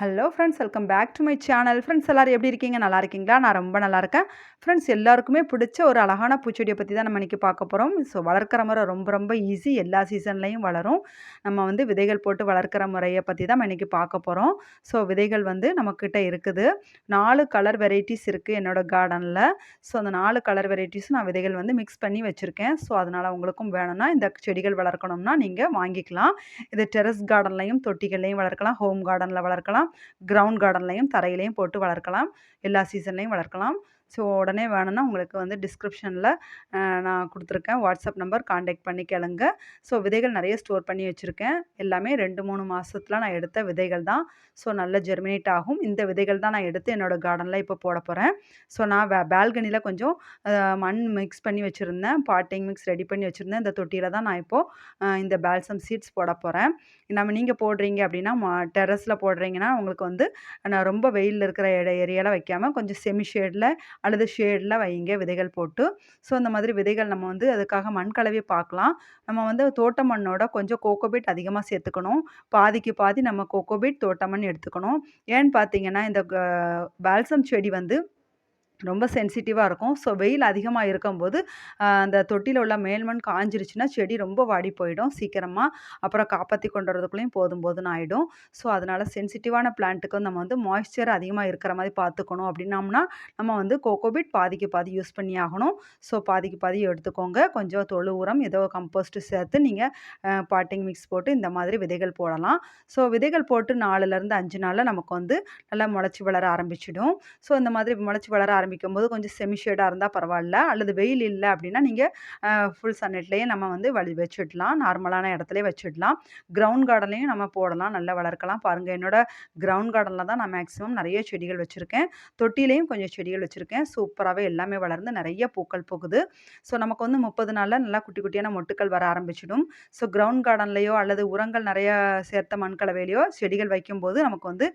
Hello friends welcome back to my channel friends எல்லோரும் எப்படி இருக்கீங்க? நல்லா இருக்கீங்களா? நான் ரொம்ப நல்லா இருக்கேன். ஃப்ரெண்ட்ஸ் எல்லாருக்குமே பிடிச்ச ஒரு அழகான பூச்செடியை பற்றி தான் நம்ம இன்றைக்கி பார்க்க போகிறோம் ஸோ வளர்க்குற முறை ரொம்ப ரொம்ப ஈஸி எல்லா சீசன்லேயும் வளரும். நம்ம வந்து விதைகள் போட்டு வளர்க்குற முறையை பற்றி தான் நம்ம இன்றைக்கி பார்க்க போகிறோம் ஸோ விதைகள் வந்து நம்மக்கிட்ட இருக்குது. நாலு கலர் வெரைட்டிஸ் இருக்குது என்னோடய கார்டனில் ஸோ அந்த நாலு கலர் வெரைட்டிஸும் நான் விதைகள் வந்து மிக்ஸ் பண்ணி வச்சுருக்கேன். ஸோ அதனால் உங்களுக்கும் வேணும்னா இந்த செடிகள் வளர்க்கணும்னா நீங்கள் வாங்கிக்கலாம். இது டெரஸ் கார்டன்லையும் தொட்டிகள்லையும் வளர்க்கலாம். ஹோம் கார்டனில் வளர்க்கலாம். கிரவுண்ட் கார்டன்லையும் தரையிலையும் போட்டு வளர்க்கலாம். எல்லா சீசன்லையும் வளர்க்கலாம். ஸோ உடனே வேணும்னா உங்களுக்கு வந்து டிஸ்கிரிப்ஷனில் நான் கொடுத்துருக்கேன். வாட்ஸ்அப் நம்பர் காண்டாக்ட் பண்ணி கேளுங்க. ஸோ விதைகள் நிறைய ஸ்டோர் பண்ணி வச்சுருக்கேன். எல்லாமே ரெண்டு மூணு மாதத்தில் நான் எடுத்த விதைகள் தான். ஸோ நல்ல ஜெர்மினேட் ஆகும். இந்த விதைகள் தான் நான் எடுத்து என்னோடய கார்டனில் இப்போ போட போகிறேன் ஸோ நான் வே பால்கனியில் கொஞ்சம் மண் மிக்ஸ் பண்ணி வச்சுருந்தேன். பாட்டிங் மிக்ஸ் ரெடி பண்ணி வச்சுருந்தேன். இந்த தொட்டியில் தான் நான் இப்போது இந்த பேல்சம் சீட்ஸ் போட போகிறேன் நம்ம நீங்கள் போடுறீங்க அப்படின்னா டெரஸில் போடுறீங்கன்னா உங்களுக்கு வந்து நான் ரொம்ப வெயிலில் இருக்கிற ஏரியாவில் வைக்காமல் கொஞ்சம் செமி ஷேடில் அல்லது ஷேடில் வைங்க விதைகள் போட்டு. ஸோ அந்த மாதிரி விதைகள் நம்ம வந்து அதுக்காக மண் கலவையை பார்க்கலாம். நம்ம வந்து தோட்ட மண்ணோட கொஞ்சம் கோகோபீட் அதிகமாக சேர்த்துக்கணும். பாதிக்கு பாதி நம்ம கோகோபீட் தோட்ட மண் எடுத்துக்கணும். ஏன்னு பார்த்தீங்கன்னா இந்த பால்சம் செடி வந்து ரொம்ப சென்சிட்டிவாக இருக்கும். ஸோ வெயில் அதிகமாக இருக்கும்போது அந்த தொட்டியில் உள்ள மேல்மண் காஞ்சிருச்சுன்னா செடி ரொம்ப வாடி போயிடும். சீக்கிரமாக அப்புறம் காப்பாற்றி கொண்டு வரதுக்குள்ளேயும் போதும் போதுன்னு ஆகிடும் ஸோ அதனால் சென்சிட்டிவான பிளான்ட்டுக்கு நம்ம வந்து மாய்ஸ்சர் அதிகமாக இருக்கிற மாதிரி பார்த்துக்கணும் அப்படின்னம்னா நம்ம வந்து கோகோபிட் பாதிக்கு பாதி யூஸ் பண்ணி ஆகணும். ஸோ பாதிக்கு பாதி எடுத்துக்கோங்க. கொஞ்சம் தொழு உரம் ஏதோ கம்போஸ்ட்டு சேர்த்து நீங்கள் பாட்டிங் மிக்ஸ் போட்டு இந்த மாதிரி விதைகள் போடலாம். ஸோ விதைகள் போட்டு நாலுலேருந்து அஞ்சு நாளில் நமக்கு வந்து நல்லா முளைச்சி வளர ஆரம்பிச்சிடும். ஸோ இந்த மாதிரி முளைச்சி வளர ஆரம்பி ஆரம்பிக்கும் போது கொஞ்சம் செமி ஷேடாக இருந்தால் பரவாயில்ல. அல்லது வெயில் இல்லை அப்படின்னா நீங்கள் ஃபுல் சன்லைட்லேயே நம்ம வந்து வழி வச்சிடலாம். நார்மலான இடத்துல வச்சுடலாம். கிரவுண்ட் கார்டன்லேயும் நம்ம போடலாம். நல்லா வளர்க்கலாம். பாருங்கள் என்னோடய கிரவுண்ட் கார்டனில் தான் நான் மேக்ஸிமம் நிறைய செடிகள் வச்சுருக்கேன். தொட்டிலையும் கொஞ்சம் செடிகள் வச்சுருக்கேன். சூப்பராகவே எல்லாமே வளர்ந்து நிறைய பூக்கள் போகுது ஸோ நமக்கு வந்து முப்பது நாளில் நல்லா குட்டி குட்டியான மொட்டுக்கள் வர ஆரம்பிச்சிடும். ஸோ கிரவுண்ட் கார்டன்லேயோ அல்லது உரங்கள் நிறைய சேர்த்த மண்கலவையிலையோ செடிகள் வைக்கும்போது நமக்கு வந்து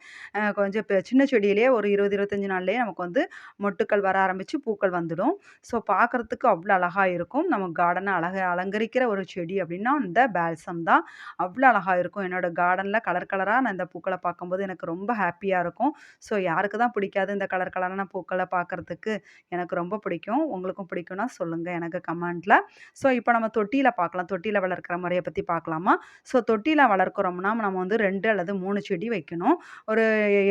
கொஞ்சம் சின்ன செடியிலேயே ஒரு இருபது இருபத்தஞ்சி நாள்லேயே நமக்கு வந்து மொட்டு முத்துக்கள் வர ஆரம்பித்து பூக்கள் வந்துடும். ஸோ பார்க்குறதுக்கு அவ்வளோ அழகாக இருக்கும். நம்ம கார்டனை அழக அலங்கரிக்கிற ஒரு செடி அப்படின்னா இந்த பேல்சம் தான். அவ்வளோ அழகாக இருக்கும். என்னோடய கார்டனில் கலர் கலராக நான் இந்த பூக்களை பார்க்கும்போது எனக்கு ரொம்ப ஹாப்பியாக இருக்கும். ஸோ யாருக்கு தான் பிடிக்காது இந்த கலர் கலரான பூக்களை பார்க்குறதுக்கு? எனக்கு ரொம்ப பிடிக்கும். உங்களுக்கும் பிடிக்கும்னா சொல்லுங்கள் எனக்கு கமெண்ட்டில் ஸோ இப்போ நம்ம தொட்டியில் பார்க்கலாம். தொட்டியில் வளர்க்குற முறையை பற்றி பார்க்கலாமா? ஸோ தொட்டியில் வளர்க்குறோம்னா நம்ம வந்து ரெண்டு அல்லது மூணு செடி வைக்கணும். ஒரு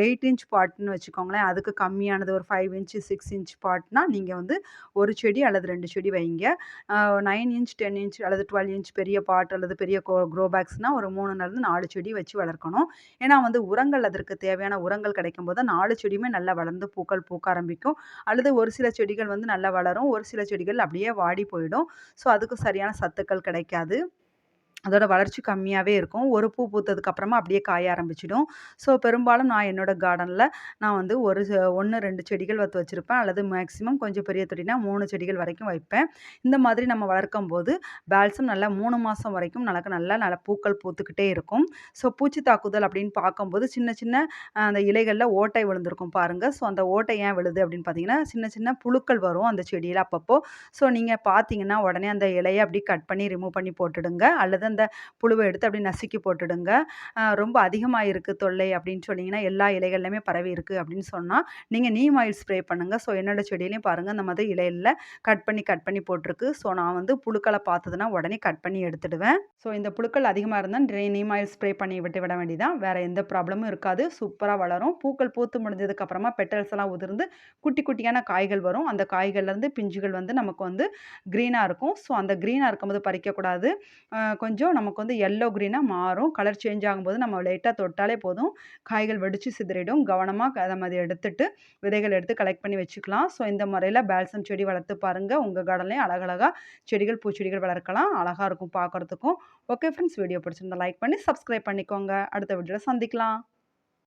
எயிட் இன்ச் பாட்டுன்னு வச்சுக்கோங்களேன். அதுக்கு கம்மியானது ஒரு five inch six six inch Patna நீங்கள் வந்து ஒரு செடி அல்லது ரெண்டு செடி வைங்க. நைன் இன்ச் டென் இன்ச் அல்லது டுவெல் இன்ச் பெரிய பாட் அல்லது பெரிய க்ரோ பேக்ஸ்னால் ஒரு மூணுலேருந்து நாலு செடி வச்சு வளர்க்கணும். ஏன்னா வந்து உரங்கள் அதற்கு தேவையான உரங்கள் கிடைக்கும் போது நாலு செடியுமே நல்லா வளர்ந்து பூக்கள் பூக்க ஆரம்பிக்கும். அல்லது ஒரு சில செடிகள் வந்து நல்லா வளரும் ஒரு சில செடிகள் அப்படியே வாடி போயிடும். ஸோ அதுக்கு சரியான சத்துக்கள் கிடைக்காது. அதோட வளர்ச்சி கம்மியாகவே இருக்கும். ஒரு பூ பூத்ததுக்கப்புறமா அப்படியே காய ஆரம்பிச்சிடும். ஸோ பெரும்பாலும் நான் என்னோடய கார்டனில் நான் வந்து ஒரு ஒன்று ரெண்டு செடிகள் வத்து வச்சுருப்பேன். அல்லது மேக்ஸிமம் கொஞ்சம் பெரிய தொட்டினா மூணு செடிகள் வரைக்கும் வைப்பேன். இந்த மாதிரி நம்ம வளர்க்கும் போது பேல்சம் நல்லா மூணு மாதம் வரைக்கும் நல்லா நல்லா நல்ல பூக்கள் பூத்துக்கிட்டே இருக்கும். ஸோ பூச்சி தாக்குதல் அப்படின்னு பார்க்கும்போது சின்ன சின்ன அந்த இலைகளில் ஓட்டை விழுந்திருக்கும் பாருங்கள் ஸோ அந்த ஓட்டை ஏன் விழுது அப்படின்னு பார்த்தீங்கன்னா சின்ன சின்ன புழுக்கள் வரும் அந்த செடியில் அப்பப்போ. ஸோ நீங்கள் பார்த்தீங்கன்னா உடனே அந்த இலையை அப்படி கட் பண்ணி ரிமூவ் பண்ணி போட்டுடுங்க. அல்லது அந்த புழுவை எடுத்து அப்படி நசுக்கி போட்டுடுங்க. ரொம்ப அதிகமாக இருக்குது தொல்லை அப்படின்னு சொன்னீங்கன்னா எல்லா இலைகள்லையுமே பரவி இருக்குது அப்படின்னு சொன்னால் நீங்கள் நீம் ஆயில் ஸ்ப்ரே பண்ணுங்கள் ஸோ என்னோடய செடியிலையும் பாருங்கள் அந்த மாதிரி இலையில் கட் பண்ணி கட் பண்ணி போட்டிருக்கு. ஸோ நான் வந்து புழுக்களை பார்த்ததுன்னா உடனே கட் பண்ணி எடுத்துடுவேன். ஸோ இந்த புழுக்கள் அதிகமாக இருந்தால் நீம் ஆயில் ஸ்ப்ரே பண்ணி விட்டு விட வேண்டியதான் வேறு எந்த ப்ராப்ளமும் இருக்காது. சூப்பராக வளரும். பூக்கள் பூத்து முடிஞ்சதுக்கப்புறமா பெட்டல்ஸ் எல்லாம் உதிர்ந்து குட்டி குட்டியான காய்கள் வரும். அந்த காய்கள்லேருந்து பிஞ்சுகள் வந்து நமக்கு வந்து க்ரீனாக இருக்கும். ஸோ அந்த க்ரீனாக இருக்கும்போது பறிக்கக்கூடாது. கொஞ்சம் கொஞ்சம் நமக்கு வந்து எல்லோ க்ரீனாக மாறும். கலர் சேஞ்ச் ஆகும்போது நம்ம லைட்டாக தொட்டாலே போதும். காய்கள் வெடித்து சிதறிடும். கவனமாக அதை மாதிரி எடுத்துட்டு விதைகள் எடுத்து கலெக்ட் பண்ணி வச்சுக்கலாம். ஸோ இந்த முறையில் பேல்சம் செடி வளர்த்து பாருங்கள் உங்கள் கார்டன்லேயும் அழகழகாக செடிகள் பூச்செடிகள் வளர்க்கலாம். அழகாக இருக்கும் பார்க்குறதுக்கும் ஓகே ஃப்ரெண்ட்ஸ் வீடியோ பிடிச்சிருந்தா லைக் பண்ணி சப்ஸ்கிரைப் பண்ணிக்கோங்க. அடுத்த வீடியோவில் சந்திக்கலாம்.